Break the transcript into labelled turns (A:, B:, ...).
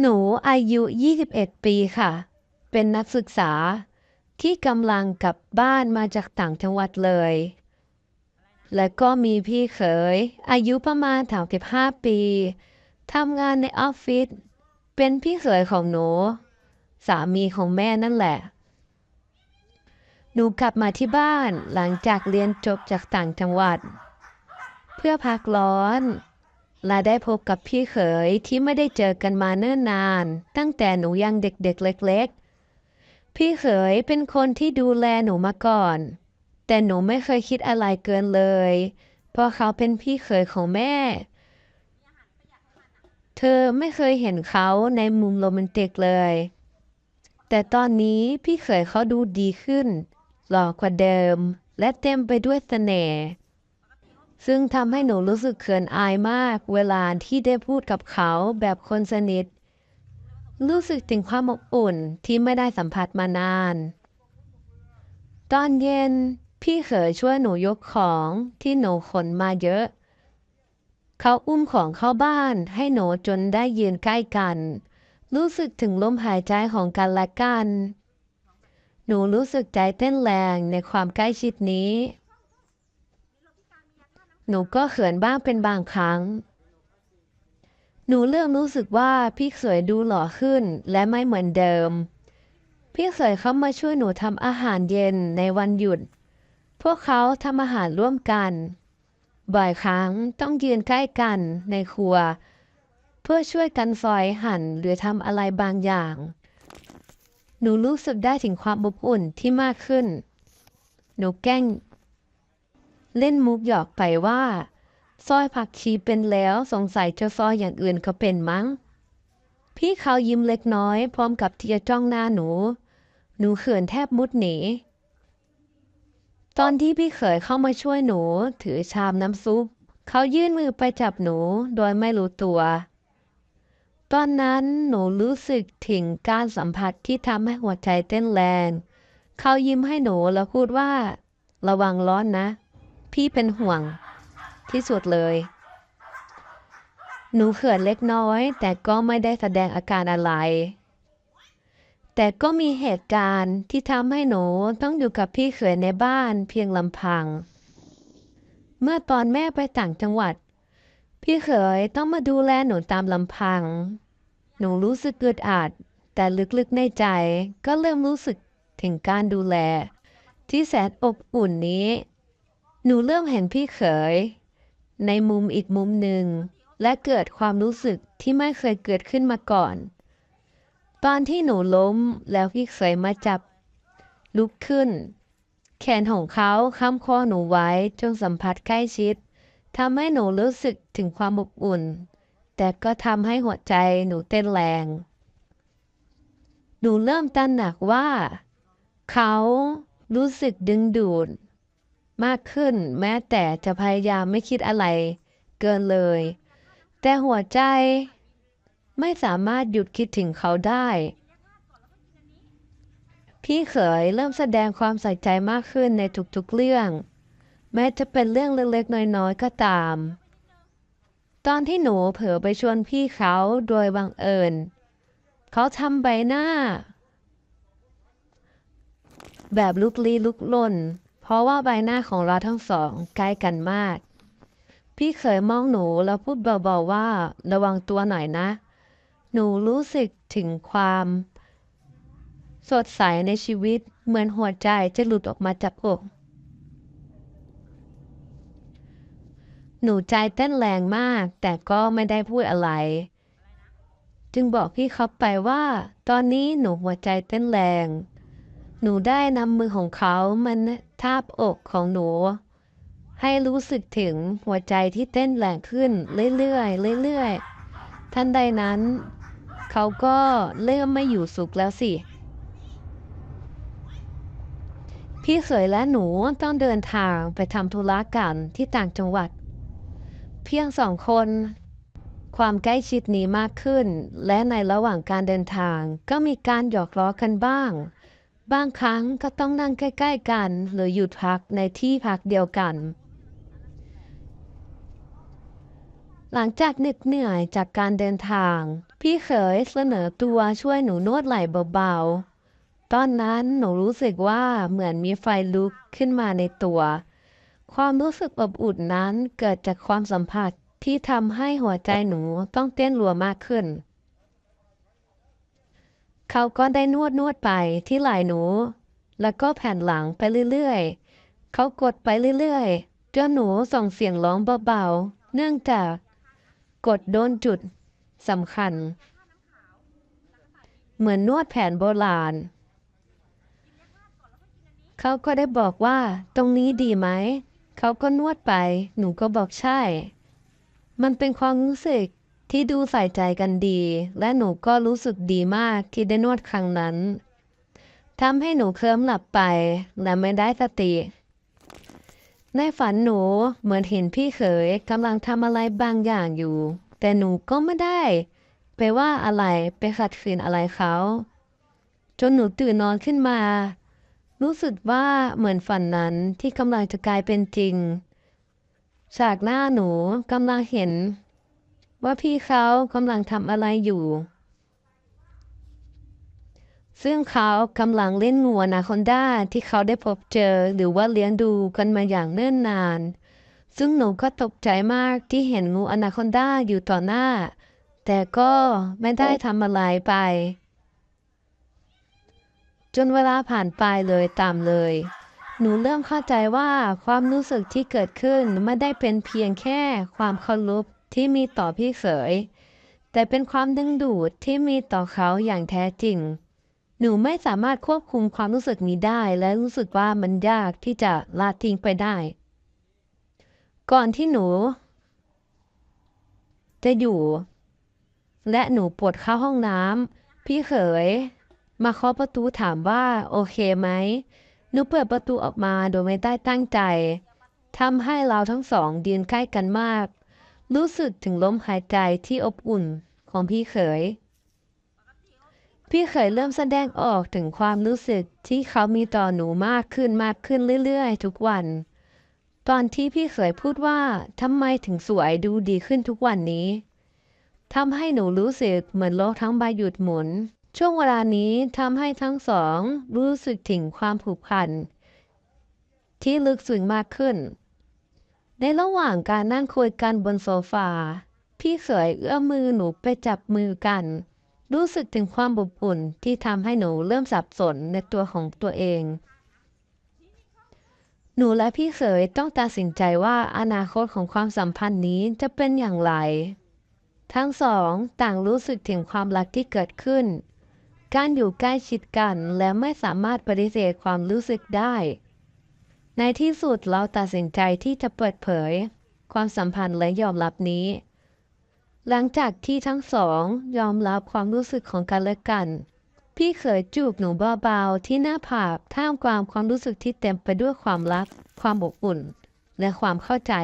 A: หนูอายุ 21 ปีค่ะ เป็นนักศึกษาที่กำลังกลับบ้านมาจากต่างจังหวัดเลย และก็มีพี่เขย อายุประมาณ 35 ปีทำงานในออฟฟิศ เป็นพี่เขยของหนู สามีของแม่นั่นแหละ หนูกลับมาที่บ้านหลังจากเรียนจบจากต่างจังหวัด เพื่อพักร้อน และได้พบกับพี่เขยที่ไม่ได้เจอกันมาเนิ่นนาน ตั้งแต่หนูยังเด็กๆเล็กๆ พี่เขยเป็นคนที่ดูแลหนูมาก่อน แต่หนูไม่เคยคิดอะไรเกินเลย เพราะเขาเป็นพี่เขยของแม่ เธอไม่เคยเห็นเขาในมุมโรแมนติกเลย แต่ตอนนี้พี่เขยเขาดูดีขึ้น หล่อกว่าเดิม และเต็มไปด้วยเสน่ห์ ซึ่งทำให้หนูรู้สึกเขินอายมาก เวลาที่ได้พูดกับเขาแบบคนสนิท รู้สึกถึงความอบอุ่นที่ไม่ได้สัมผัสมานาน ตอนเย็น พี่เขยช่วยหนูยกของที่หนูขนมาเยอะ เขาอุ้มของเข้าบ้านให้หนูจนได้ยืนใกล้กัน รู้สึกถึงลมหายใจของกันและกัน หนูรู้สึกใจเต้นแรงในความใกล้ชิดนี้ หนูก็เขินบ้างเป็นบางครั้ง หนูเริ่มรู้สึกว่าพี่เขยดูหล่อขึ้นและไม่เหมือนเดิม พี่เขยเขามาช่วยหนูทำอาหารเย็นในวันหยุด พวกเขาทำอาหารร่วมกัน บ่อยครั้งต้องยืนใกล้กันในครัว เพื่อช่วยกันซอยหั่นหรือทำอะไรบางอย่าง หนูรู้สึกได้ถึงความอบอุ่นที่มากขึ้น หนูแกล้ง เล่นมุกหยอกไปว่าซอยผักชีเป็นแล้วสงสัยจะซอยอย่างอื่นก็เป็นมั้ง พี่เขายิ้มเล็กน้อย พร้อมกับที่จะจ้องหน้าหนู หนูเขินแทบมุดหนีตอนที่พี่เขยเข้ามาช่วยหนู ถือชามน้ำซุป เขายื่นมือไปจับหนูโดยไม่รู้ตัว ตอนนั้นหนูรู้สึกถึงการสัมผัสที่ทำให้หัวใจเต้นแรง เขายิ้มให้หนูแล้วพูดว่า ระวังร้อนนะ พี่เป็นห่วงที่สุดเลย หนูเขินเล็กน้อย แต่ก็ไม่ได้แสดงอาการอะไร แต่ก็มีเหตุการณ์ที่ทำให้หนูต้องอยู่กับพี่เขยในบ้านเพียงลำพัง เมื่อตอนแม่ไปต่างจังหวัด พี่เขยต้องมาดูแลหนูตามลำพัง หนูรู้สึกอึดอัดแต่ลึกๆในใจก็เริ่มรู้สึกถึงการดูแล ที่แสนอบอุ่นนี้ หนูเริ่มเห็นพี่เขย ในมุมอีกมุมหนึ่ง และเกิดความรู้สึกที่ไม่เคยเกิดขึ้นมาก่อน ตอนที่หนูล้มแล้วพี่เขยมาจับ ลุกขึ้น แขนของเขาค้ำคอหนูไว้จนสัมผัสใกล้ชิดทำให้หนูรู้สึกถึงความอบอุ่น แต่ก็ทำให้หัวใจหนูเต้นแรง หนูเริ่มตระหนักว่า เขารู้สึกดึงดูด มากขึ้น แม้แต่จะพยายามไม่คิดอะไร เกินเลย แต่หัวใจไม่สามารถหยุดคิดถึงเขาได้ พี่เขยเริ่มแสดงความใส่ใจมากขึ้นในทุกๆเรื่อง แม้จะเป็นเรื่องเล็กๆ น้อยๆ ก็ตาม ตอนที่หนูเผลอไปชวนพี่เขาโดยบังเอิญ เขาทำใบหน้า แบบลุกลี้ลุกลน เพราะว่าใบหน้าของเราทั้งสองใกล้กันมาก พี่เคยมองหนูแล้วพูดเบาๆว่าระวังตัวหน่อยนะ หนูรู้สึกถึงความ สดใสในชีวิตเหมือนหัวใจจะหลุดออกมาจากอกหนูใจเต้นแรงมาก แต่ก็ไม่ได้พูดอะไร จึงบอกพี่เขาไปว่า ตอนนี้หนูหัวใจเต้นแรง หนูได้นำมือของเขามันทาบอกของหนู ให้รู้สึกถึงหัวใจที่เต้นแรงขึ้นเรื่อยๆเรื่อยๆทันใดนั้น เขาก็เริ่มไม่อยู่สุขแล้วสิ พี่เขยและหนูต้องเดินทางไปทำธุระกันที่ต่างจังหวัด เพียงสองคน ความใกล้ชิดนี้มากขึ้น และในระหว่างการเดินทางก็มีการหยอกล้อกันบ้าง บางครั้งก็ต้องนั่งใกล้ ๆ กัน หรือหยุดพักในที่พักเดียวกัน หลังจากเหน็ดเหนื่อยจากการเดินทาง พี่เขยเสนอตัวช่วยหนูนวดไหล่เบาๆ ตอนนั้นหนูรู้สึกว่าเหมือนมีไฟลุกขึ้นมาในตัว ความรู้สึกอบอุ่นนั้นเกิดจากความสัมผัสที่ทำให้หัวใจหนูต้องเต้นรัวมากขึ้น เขาก็ได้นวดนวดไปที่ไหล่หนู แล้วก็แผ่นหลังไปเรื่อยๆ เขากดไปเรื่อยๆจนหนูส่งเสียงร้องเบาๆ เนื่องจากกดโดนจุดสำคัญ เหมือนนวดแผนโบราณ เขาก็ได้บอกว่าตรงนี้ดีไหม เขาก็นวดไป หนูก็บอกใช่ มันเป็นความรู้สึก ที่ดูใส่ใจกันดี และหนูก็รู้สึกดีมากที่ได้นวดครั้งนั้นทำให้หนูเคลิ้มหลับไป และไม่ได้สติ ในฝันหนูเหมือนเห็นพี่เขยกำลังทำอะไรบางอย่างอยู่ แต่หนูก็ไม่ได้ ไปว่าอะไรไปขัดขืนอะไรเขา จนหนูตื่นนอนขึ้นมา รู้สึกว่าเหมือนฝันนั้นที่กำลังจะกลายเป็นจริงจากหน้าหนูกำลังเห็น ว่าพี่เขากำลังทำอะไรอยู่ ซึ่งเขากำลังเล่นงูอนาคอนดาที่เขาได้พบเจอหรือว่าเลี้ยงดูกันมาอย่างเนิ่นนาน ซึ่งหนูก็ตกใจมากที่เห็นงูอนาคอนดาอยู่ต่อหน้า แต่ก็ไม่ได้ทำอะไรไป จนเวลาผ่านไปเลยตามเลยหนูเริ่มเข้าใจว่าความรู้สึกที่เกิดขึ้นไม่ได้เป็นเพียงแค่ความเคารพ ที่มีต่อพี่เขย แต่เป็นความดึงดูดที่มีต่อเขาอย่างแท้จริง หนูไม่สามารถควบคุมความรู้สึกนี้ได้ และรู้สึกว่ามันยากที่จะละทิ้งไปได้ ก่อนที่หนู จะอยู่ และหนูปวดเข้าห้องน้ำพี่เขย มาเคาะประตูถามว่าโอเคไหมหนูเปิดประตูออกมาโดยไม่ได้ตั้งใจทำให้เราทั้งสองยืนใกล้กันมาก รู้สึกถึงลมหายใจที่อบอุ่นของพี่เขย พี่เขยเริ่มแสดงออกถึงความรู้สึกที่เขามีต่อหนูมากขึ้นมากขึ้นเรื่อยๆ ทุกวัน ตอนที่พี่เขยพูดว่าทำไมถึงสวยดูดีขึ้นทุกวันนี้ทำให้หนูรู้สึกเหมือนโลกทั้งใบหยุดหมุน ช่วงเวลานี้ทำให้ทั้งสองรู้สึกถึงความผูกพันที่ลึกซึ้งมากขึ้น ในระหว่างการนั่งคุยกันบนโซฟา พี่เขยเอื้อมมือหนูไปจับมือกัน รู้สึกถึงความอบอุ่นที่ทำให้หนูเริ่มสับสนในตัวของตัวเอง หนูและพี่เขยต้องตัดสินใจว่าอนาคตของความสัมพันธ์นี้จะเป็นอย่างไร ทั้งสองต่างรู้สึกถึงความรักที่เกิดขึ้น การอยู่ใกล้ชิดกันและไม่สามารถปฏิเสธความรู้สึกได้ ในที่สุดเราตัดสินใจที่จะเปิดเผย ความสัมพันธ์และยอมรับนี้ หลังจากที่ทั้งสองยอมรับความรู้สึกของกันและกัน พี่เขยจูบหนูเบาๆที่หน้าผากท่ามกลางความรู้สึกที่เต็มไปด้วยความรัก ความอบอุ่น และความเข้าใจ